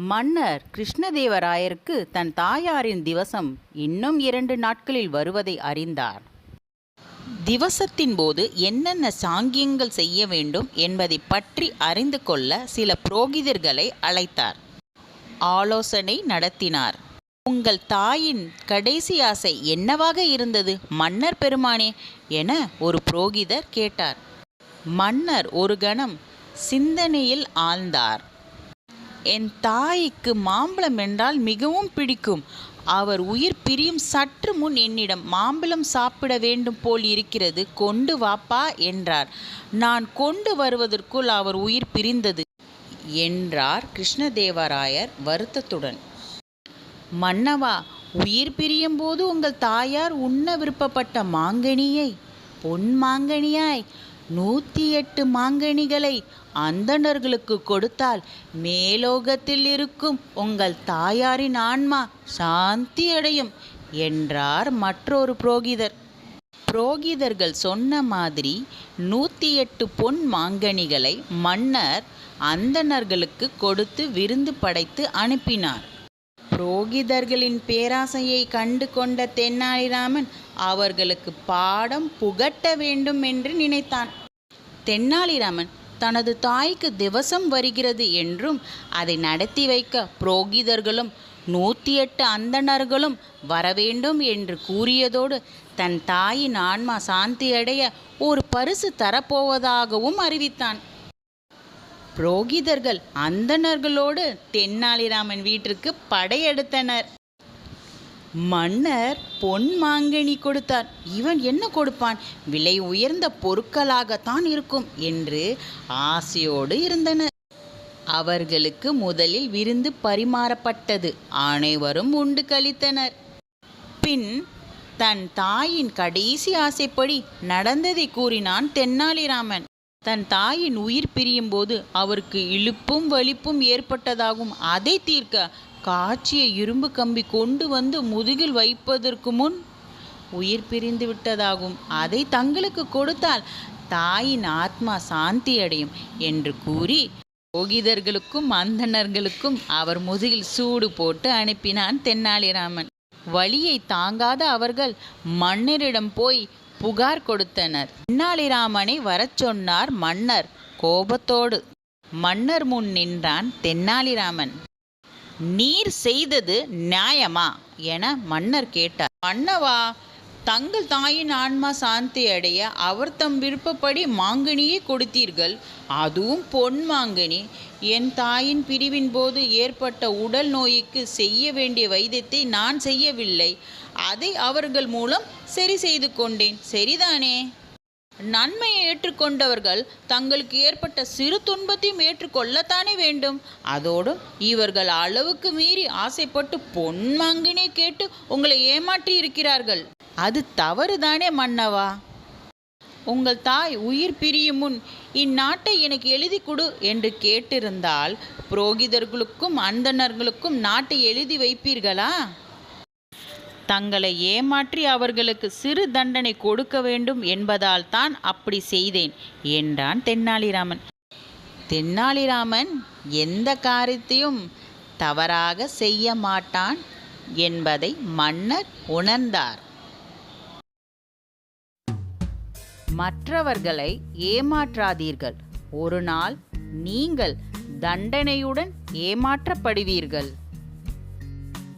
மன்னர் கிருஷ்ணதேவராயருக்கு தன் தாயாரின் திவசம் இன்னும் இரண்டு நாட்களில் வருவதை அறிந்தார். திவசத்தின் போது என்னென்ன சாங்கியங்கள் செய்ய வேண்டும் என்பதை பற்றி அறிந்து கொள்ள சில புரோகிதர்களை அழைத்தார். ஆலோசனை நடத்தினார். உங்கள் தாயின் கடைசி ஆசை என்னவாக இருந்தது மன்னர் பெருமானே? என ஒரு புரோகிதர் கேட்டார். மன்னர் ஒரு கணம் சிந்தனையில் ஆழ்ந்தார். என் தாய்க்கு மாம்பழம் என்றால் மிகவும் பிடிக்கும். அவர் உயிர் பிரியும் சற்று முன் என்னிடம் மாம்பழம் சாப்பிட வேண்டும் போல் இருக்கிறது கொண்டு வாப்பா என்றார். நான் கொண்டு வருவதற்குள் அவர் உயிர் பிரிந்தது என்றார் கிருஷ்ணதேவராயர் வருத்தத்துடன். மன்னவா உயிர் பிரியும் போது உங்கள் தாயார் உண்ண விருப்பப்பட்ட மாங்கனியை பொன் மாங்கனியாய் நூற்றி எட்டு மாங்கனிகளை அந்தணர்களுக்கு கொடுத்தால் மேலோகத்தில் இருக்கும் உங்கள் தாயாரின் ஆன்மா சாந்தி அடையும் என்றார் மற்றொரு புரோகிதர். புரோகிதர்கள் சொன்ன மாதிரி நூற்றி எட்டு பொன் மாங்கனிகளை மன்னர் அந்தணர்களுக்கு கொடுத்து விருந்து படைத்து அனுப்பினார். புரோகிதர்களின் பேராசையை கண்டு கொண்ட தென்னாலிராமன் அவர்களுக்கு பாடம் புகட்ட வேண்டும் என்று நினைத்தான். தென்னாலிராமன் தனது தாய்க்கு திவசம் வருகிறது என்றும் அதை நடத்தி வைக்க புரோகிதர்களும் நூற்றி எட்டு அந்தணர்களும் வரவேண்டும் என்று கூறியதோடு தன் தாயின் ஆன்மா சாந்தியடைய ஒரு பரிசு தரப்போவதாகவும் அறிவித்தான். புரோகிதர்கள் அந்தணர்களோடு தென்னாலிராமன் வீட்டிற்கு படையெடுத்தனர். மன்னர் பொன் மாங்கனி கொடுத்தார். இவன் என்ன கொடுப்பான்? விலை உயர்ந்த பொருட்களாகத்தான் இருக்கும் என்று ஆசையோடு இருந்தனர். அவர்களுக்கு முதலில் விருந்து பரிமாறப்பட்டது. அனைவரும் உண்டு கழித்தனர். பின் தன் தாயின் கடைசி ஆசைப்படி நடந்ததை கூறினான் தென்னாலிராமன். தன் தாயின் உயிர் பிரியும் போது அவருக்கு இழுப்பும் வலிப்பும் ஏற்பட்டதாகும். அதை தீர்க்க காய்ச்சிய இரும்பு கம்பி கொண்டு வந்து முதுகில் வைப்பதற்கு முன் உயிர் பிரிந்து விட்டதாகும். அதை தங்களுக்கு கொடுத்தால் தாயின் ஆத்மா சாந்தி அடையும் என்று கூறி போகிதர்களுக்கும் அந்தணர்களுக்கும் அவர் முதுகில் சூடு போட்டு அனுப்பினான் தென்னாலிராமன். வழியை தாங்காத அவர்கள் மன்னரிடம் போய் புகார் கொடுத்தனர். தென்னாலிராமனை வரச் சொன்னார் மன்னர் கோபத்தோடு. மன்னர் முன் நின்றான் தென்னாலிராமன். நீர் செய்தது நியாயமா? என மன்னர் கேட்டார். மன்னவா தங்கள் தாயின் ஆன்மா சாந்தி அடைய அவர் தம் விருப்பப்படி மாங்கனியை கொடுத்தீர்கள். அதுவும் பொன் மாங்கனி. என் தாயின் பிரிவின் போது ஏற்பட்ட உடல் நோய்க்கு செய்ய வேண்டிய வைத்தியத்தை நான் செய்யவில்லை. அதை அவர்கள் மூலம் சரி செய்து கொண்டேன். சரிதானே? நன்மையை ஏற்றுக்கொண்டவர்கள் தங்களுக்கு ஏற்பட்ட சிறு துன்பத்தையும் ஏற்றுக்கொள்ளத்தானே வேண்டும். அதோடு இவர்கள் அளவுக்கு மீறி ஆசைப்பட்டு பொன் மாங்கினை கேட்டு உங்களை ஏமாற்றி இருக்கிறார்கள். அது தவறுதானே மன்னவா? உங்கள் தாய் உயிர் பிரியும் முன் இந்நாட்டை எனக்கு எழுதி கொடு என்று கேட்டிருந்தால் புரோகிதர்களுக்கும் அந்தணர்களுக்கும் நாட்டை எழுதி வைப்பீர்களா? தங்களை ஏமாற்றி அவர்களுக்கு சிறு தண்டனை கொடுக்க வேண்டும் என்பதால் தான் அப்படி செய்தேன் என்றான் தென்னாலிராமன். தென்னாலிராமன் எந்த காரியத்தையும் தவறாக செய்ய மாட்டான் என்பதை மன்னர் உணர்ந்தார். மற்றவர்களை ஏமாற்றாதீர்கள். ஒரு நாள் நீங்கள் தண்டனையுடன் ஏமாற்றப்படுவீர்கள்.